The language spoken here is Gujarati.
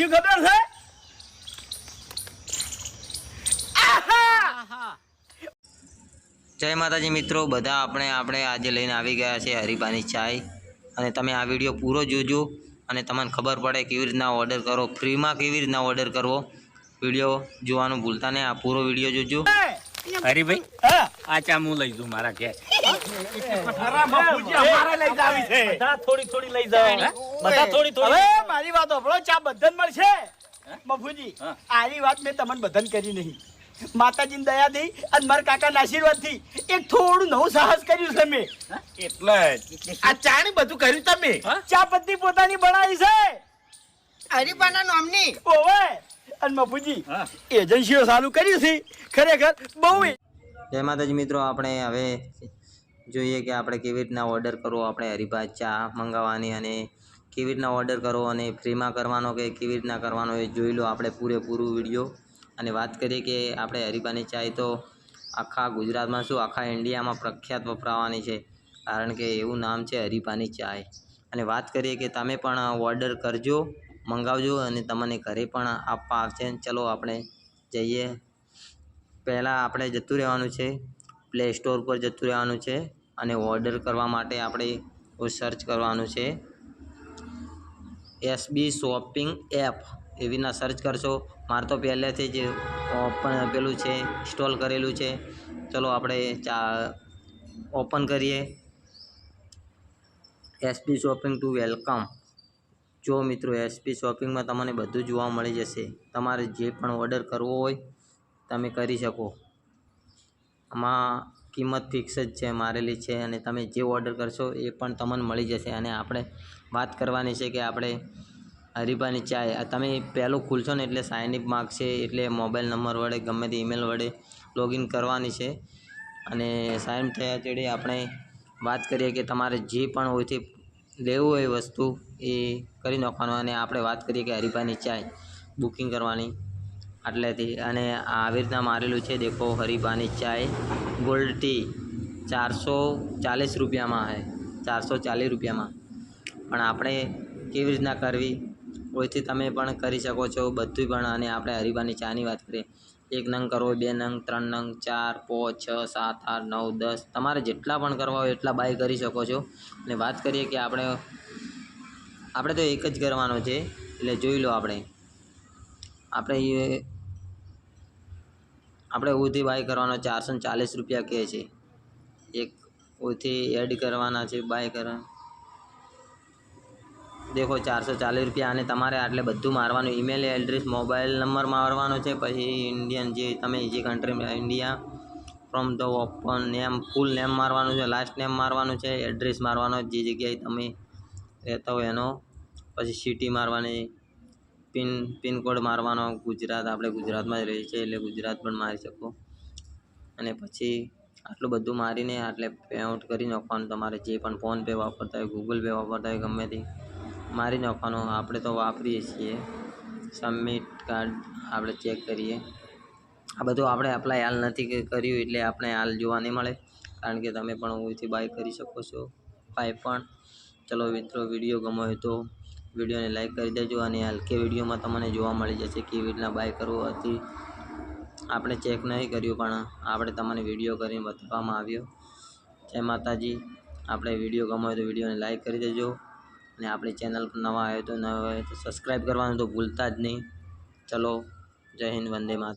શું ખબર છે? જય માતાજી મિત્રો બધા આપણે આપણે આજે લઈને આવી ગયા છે હરિભાની ચાય. અને તમે આ વીડિયો પૂરો જોજો અને તમને ખબર પડે કેવી રીતના ઓર્ડર કરો ફ્રીમાં કેવી રીતના ઓર્ડર કરવો. વીડિયો જોવાનું ભૂલતા નહીં આ પૂરો વીડિયો જોજો. હરીભાઈ હા. આ ચામુ લઈ જઉં મારા ઘેર. ખરા બાપુજી, અમારે લઈ જાવી છે. બધા થોડી થોડી લઈ જાવ બધા થોડી થોડી. મારી વાત આપણો ચા બધન મળશે? મફુજી. આની વાત મેં તમને બધન કરી નહીં. માતાજી દયા દઈ અને મારા કાકાના આશીર્વાદથી એક થોડું નવું સાહસ કર્યું છે મેં. એટલે આ ચા ને બધું કર્યું તમે? ચા પત્તી પોતાની બનાવી છે? હરિપાના નામની. ઓવે અને મફુજી. એજન્સીઓ ચાલુ કરી છે. ખરેખર બહુ જય માતાજી મિત્રો આપણે હવે જોઈએ કે આપણે કેવી રીતના ઓર્ડર કરવો આપણે હરીભા ચા મંગાવવાની અને કેવી રીતના ઓર્ડર કરવો અને ફ્રીમાં કરવાનો કે કેવી રીતના કરવાનો એ જોઈ લો આપણે પૂરેપૂરું વીડિયો. અને વાત કરીએ કે આપણે હરિભાની ચાય તો આખા ગુજરાતમાં શું આખા ઇન્ડિયામાં પ્રખ્યાત વપરાવાની છે. કારણ કે એવું નામ છે હરિભાની ચાય. અને વાત કરીએ કે તમે પણ ઓર્ડર કરજો. મંગાવજો અને તમને ઘરે પણ આપવા આવશે. ચલો આપણે જઈએ. પહેલાં આપણે જતું રહેવાનું છે. પ્લે સ્ટોર પર જતું રહેવાનું છે અને ઓર્ડર કરવા માટે આપણે સર્ચ કરવાનું છે. એસબી શોપિંગ એપ એવી રીતના સર્ચ કરશો. મારે તો પહેલેથી જ ઓપન પેલું છે ઇન્સ્ટોલ કરેલું છે. ચલો આપણે ચા ઓપન કરીએ. એસબી શોપિંગ ટુ વેલકમ જો મિત્રો એસપી શોપિંગમાં તમને બધું જોવા મળી જશે. તમારે જે પણ ઓર્ડર કરવો હોય, તમે કરી શકો. આમાં કિંમત ફિક્સ જ છે, મારેલી છે અને તમે જે ઓર્ડર કરશો એ પણ તમને મળી જશે. અને આપણે વાત કરવાની છે કે આપણે હરીબાની ચાય તમે પહેલું ખુલશો ને એટલે સાઇન અપ માગશે એટલે મોબાઈલ નંબર વડે, ગમે તે ઈમેલ વડે લોગિન કરવાની છે. અને સાઇન થયા ચડે આપણે વાત કરીએ કે તમારે જે પણ હોયથી લેવું હોય વસ્તુ એ કરી નાખવાનું અને આપણે વાત કરીએ કે હરિભાની ચાય બુકિંગ કરવાની આટલેથી. અને આવી રીતના મારેલું છે, દેખો હરિભાની ચાય. ગોલ્ડ ટી ચારસો ચાલીસ રૂપિયામાં છે ચારસો ચાલીસ રૂપિયામાં. પણ આપણે કેવી રીતના કરવી? ઓયથી તમે પણ કરી શકો છો બધું પણ. અને આપણે હરીબાની ચાની વાત કરીએ, એક નંગ કરવો બે નંગ, ત્રણ નંગ, ચાર, પાંચ, છ, સાત, આઠ, નવ, દસ, તમારે જેટલા પણ કરવા હોય એટલા બાય કરી શકો છો. અને વાત કરીએ કે આપણે આપણે તો એક જ કરવાનો છે, એટલે જોઈ લો આપણે. આપણે એ, આપણે ઉથી બાય કરવાનો ચારસો ચાલીસ રૂપિયા કહે છે. એક ઉથી એડ કરવાના છે, બાય કરવા દેખો, ચારસો ચાલીસ રૂપિયા અને તમારે આટલે બધું મારવાનું. ઈમેલ એડ્રેસ મોબાઈલ નંબર મારવાનો છે. પછી ઇન્ડિયન જે તમે જે country India from the open name full name મારવાનું છે લાસ્ટ નેમ મારવાનું છે એડ્રેસ મારવાનો, જે જગ્યાએ તમે રહેતા હોય એનો. પછી સિટી મારવાની, પિન પિનકોડ મારવાનો, ગુજરાત, આપણે ગુજરાતમાં જ રહીએ છીએ, એટલે ગુજરાત પણ મારી શકો. અને પછી આટલું બધું મારીને આટલે પેઆઉટ કરી નાખવાનું તમારે જે પણ ફોનપે વાપરતા હોય ગૂગલ પે વાપરતા હોય, ગમે તે. મારી નાખવાનો આપણે તો વાપરીએ છીએ. સબમિટ કાર્ડ આપણે ચેક કરીએ. આ બધું આપણે એપ્લાય હાલ નથી કર્યું એટલે આપણે હાલ જોવા નહીં મળે. કારણ કે તમે પણ ઊંઘથી બાય કરી શકો છો. કાંઈ પણ. ચલો મિત્રો, વીડિયો ગમો હોય તો વિડીયોને લાઈક કરી દેજો અને હલકે વિડીયોમાં તમને જોવા મળી જશે કેવી રીતના બાય કરવો હતી. આપણે ચેક નહીં કર્યું પણ આપણે તમને વીડિયો કરીને બતાવવામાં આવ્યો. જય માતાજી. આપણે વીડિયો ગમો હોય તો વિડીયોને લાઈક કરી દેજો. અને આપણી ચેનલ પર નવા આવ્યો તો નવા હોય તો સબસ્ક્રાઈબ કરવાનું તો ભૂલતા જ નહીં. ચલો, જય હિન્દ, વંદે માતરમ